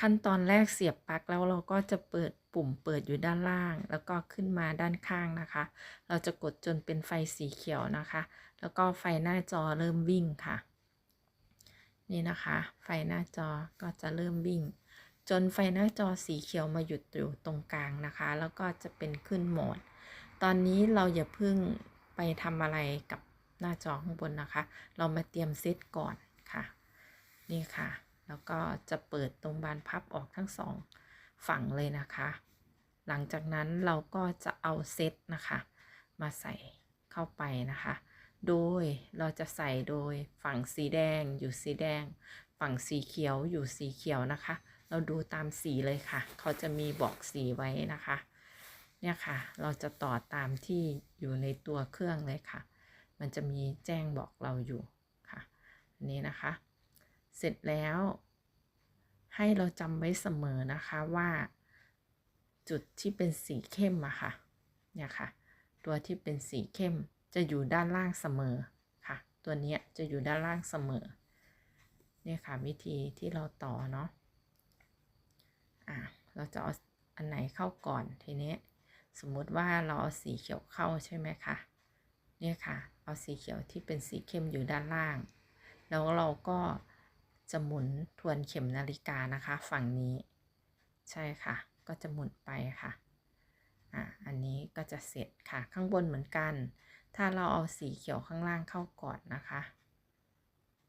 ขั้นตอนแรกเสียบปลั๊กแล้วเราก็จะเปิดปุ่มเปิดอยู่ด้านล่าง แล้วก็ขึ้นมาด้านข้างนะคะ เราจะกดจนเป็นไฟสีเขียวนะคะ แล้วก็ไฟหน้าจอเริ่มวิ่งค่ะ นี่นะคะ ไฟหน้าจอก็จะเริ่มวิ่ง จนไฟหน้าจอสีเขียวมาหยุดอยู่ตรงกลางนะคะ แล้วก็จะเป็นขึ้นโหมด ตอนนี้เราอย่าเพิ่งไปทำอะไรกับหน้าจอข้างบนนะคะ เรามาเตรียมเซตก่อนค่ะ นี่ค่ะ แล้วก็จะเปิดตรงบานพับออกทั้งสองฝั่งเลยนะคะ หลังจากนั้นเราก็จะเอาเซตนะคะ มาใส่เข้าไปนะคะ โดยเราจะใส่โดยฝั่งสีแดงอยู่สีแดง ฝั่งสีเขียวอยู่สีเขียวนะคะ เราดูตามสีเลยค่ะ เขาจะมีบอกสีไว้นะคะ เนี่ยค่ะ เราจะต่อตามที่อยู่ในตัวเครื่องเลยค่ะ มันจะมีแจ้งบอกเราอยู่ค่ะอันนี้นะคะ เสร็จแล้ว ให้เราจำไว้เสมอนะคะว่า จุดที่เป็นสีเข้มอะค่ะเนี่ยค่ะ ตัวที่เป็นสีเข้มจะอยู่ด้านล่างเสมอค่ะ ตัวนี้จะอยู่ด้านล่างเสมอเนี่ยค่ะวิธีที่เราต่อเนาะอะเราจะเอาอันไหนเข้าก่อนทีนี้สมมุติว่าเราเอาสีเขียวเข้าใช่ไหมคะเนี่ยค่ะ เอาสีเขียวที่เป็นสีเข้มอยู่ด้านล่าง แล้วเราก็ จะหมุนทวนเข็มนาฬิกานะคะ ฝั่งนี้ ใช่ค่ะ ก็จะหมุนไปค่ะอะอันนี้ก็จะเสร็จค่ะข้างบนเหมือนกัน ถ้าเราเอาสีเขียวข้างล่างเข้าก่อนนะคะ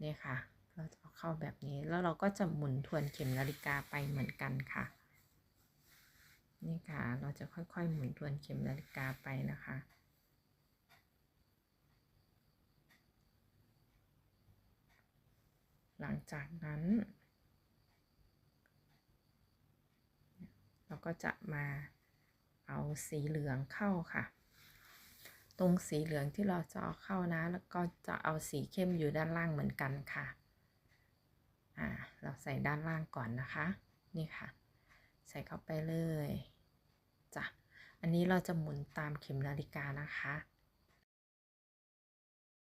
นี่ค่ะ เราจะเอาเข้าแบบนี้แล้วเราก็จะหมุนทวนเข็มนาฬิกาไปเหมือนกันค่ะ นี่ค่ะ เราจะค่อยๆ หมุนทวนเข็มนาฬิกาไปนะคะ หลังจากนั้น เราก็จะมาเอาสีเหลืองเข้าค่ะ ตรงสีเหลืองที่เราจะเอาเข้านะ แล้วก็จะเอาสีเข้มอยู่ด้านล่างเหมือนกันค่ะ อ่า เราใส่ด้านล่างก่อนนะคะ นี่ค่ะ ใส่เข้าไปเลยจ้ะ อันนี้เราจะหมุนตามเข็มนาฬิกานะคะ